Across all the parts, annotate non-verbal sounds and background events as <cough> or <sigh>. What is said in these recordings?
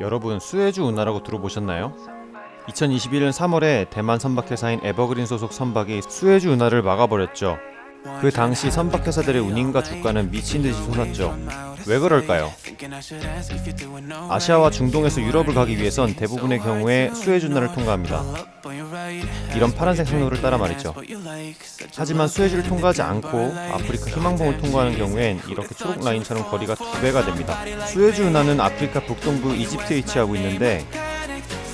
여러분 수에즈 운하라고 들어보셨나요? 2021년 3월에 대만 선박회사인 에버그린 소속 선박이 수에즈 운하를 막아버렸죠. 그 당시 선박회사들의 운임과 주가는 미친 듯이 솟았죠. 왜 그럴까요? 아시아와 중동에서 유럽을 가기 위해선 대부분의 경우에 수에즈 운하를 통과합니다. 이런 파란색 항로를 따라 말이죠. 하지만 수에즈를 통과하지 않고 아프리카 희망봉을 통과하는 경우엔 이렇게 초록 라인처럼 거리가 두 배가 됩니다. 수에즈 운하는 아프리카 북동부 이집트에 위치하고 있는데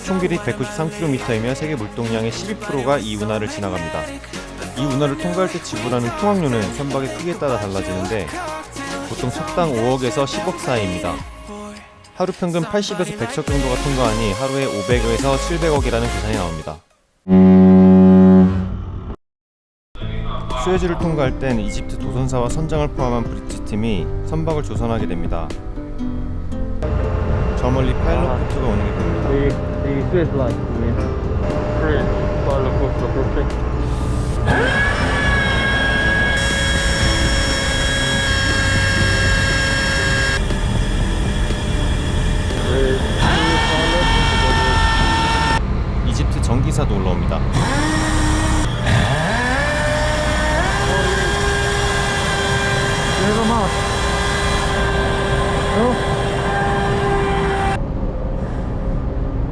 총 길이 193km이며 세계 물동량의 12%가 이 운하를 지나갑니다. 이 운하를 통과할 때 지불하는 통학료는 선박의 크기에 따라 달라지는데 보통 석당 5억에서 10억 사이입니다. 하루 평균 80에서 100척 정도가 통과하니 하루에 500에서 700억이라는 계산이 나옵니다. 수에즈를 통과할 땐 이집트 도선사와 선장을 포함한 브리티시 팀이 선박을 조선하게 됩니다. 저 멀리 파일럿 보트가 오는 게 보입니다. <laughs> 전기사도 올라옵니다. Clear them out. No?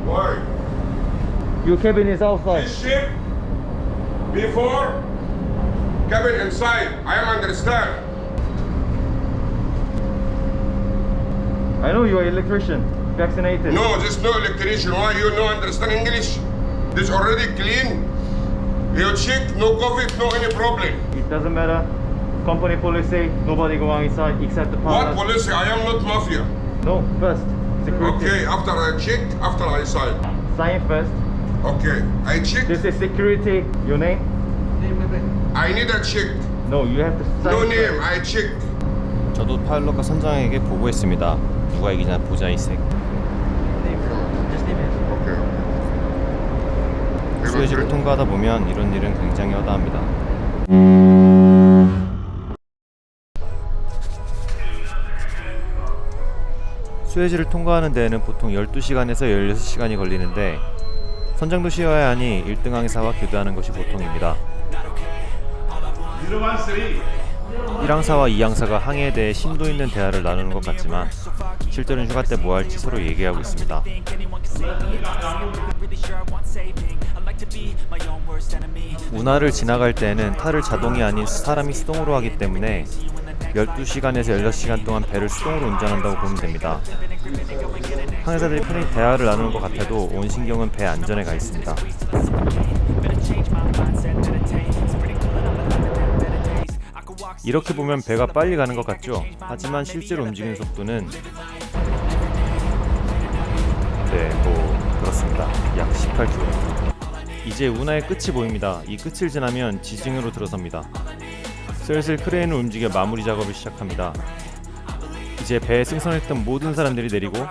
Why? Your cabin is outside. This ship before cabin inside. I am understand. I know you are electrician, vaccinated. No, this no electrician. Why you no understand English? This already clean. You check, no COVID, no any problem. It doesn't matter. Company policy, nobody go inside except the What pilot. policy? I am not mafia. No, first. Security. Okay, after I check, after I sign. Sign first. Okay, I check. This is security. Your name? I need a check. No, you have to sign. No name. first. I check. 저도 파일럿과 선장에게 보고했습니다. 누가 이기냐 보자 이색. Okay. 수에즈를 통과하다 보면 이런 일은 굉장히 허다합니다. 수에즈를 통과하는 데에는 보통 12시간에서 16시간이 걸리는데 선장도 쉬어야 하니 1등 항사와 교대하는 것이 보통입니다. 1항사와 2항사가 항해에 대해 심도 있는 대화를 나누는 것 같지만 실제로는 휴가 때 뭐 할지 서로 얘기하고 있습니다. 운하를 지나갈 때에는 탈을 자동이 아닌 사람이 수동으로 하기 때문에 12시간에서 16시간 동안 배를 수동으로 운전한다고 보면 됩니다. 항해사들이 편히 대화를 나누는 것 같아도 온 신경은 배 안전에 가 있습니다. 이렇게 보면 배가 빨리 가는 것 같죠? 하지만 실제로 움직이는 속도는 네, 뭐 그렇습니다. 약 18km. 이제 운하의 끝이 보입니다. 이 끝을 지나면 지중해로 들어섭니다. 슬슬 크레인을 움직여 마무리 작업을 시작합니다. 이제 배에 승선했던 모든 사람들이 내리고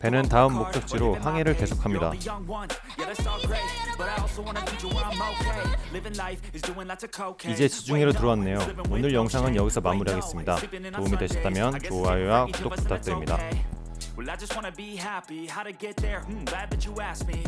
배는 다음 목적지로 항해를 계속합니다. 이제 지중해로 들어왔네요. 오늘 영상은 여기서 마무리하겠습니다. 도움이 되셨다면 좋아요와 구독 부탁드립니다. Well, I just wanna be happy. How to get there? Hmm, glad that you asked me.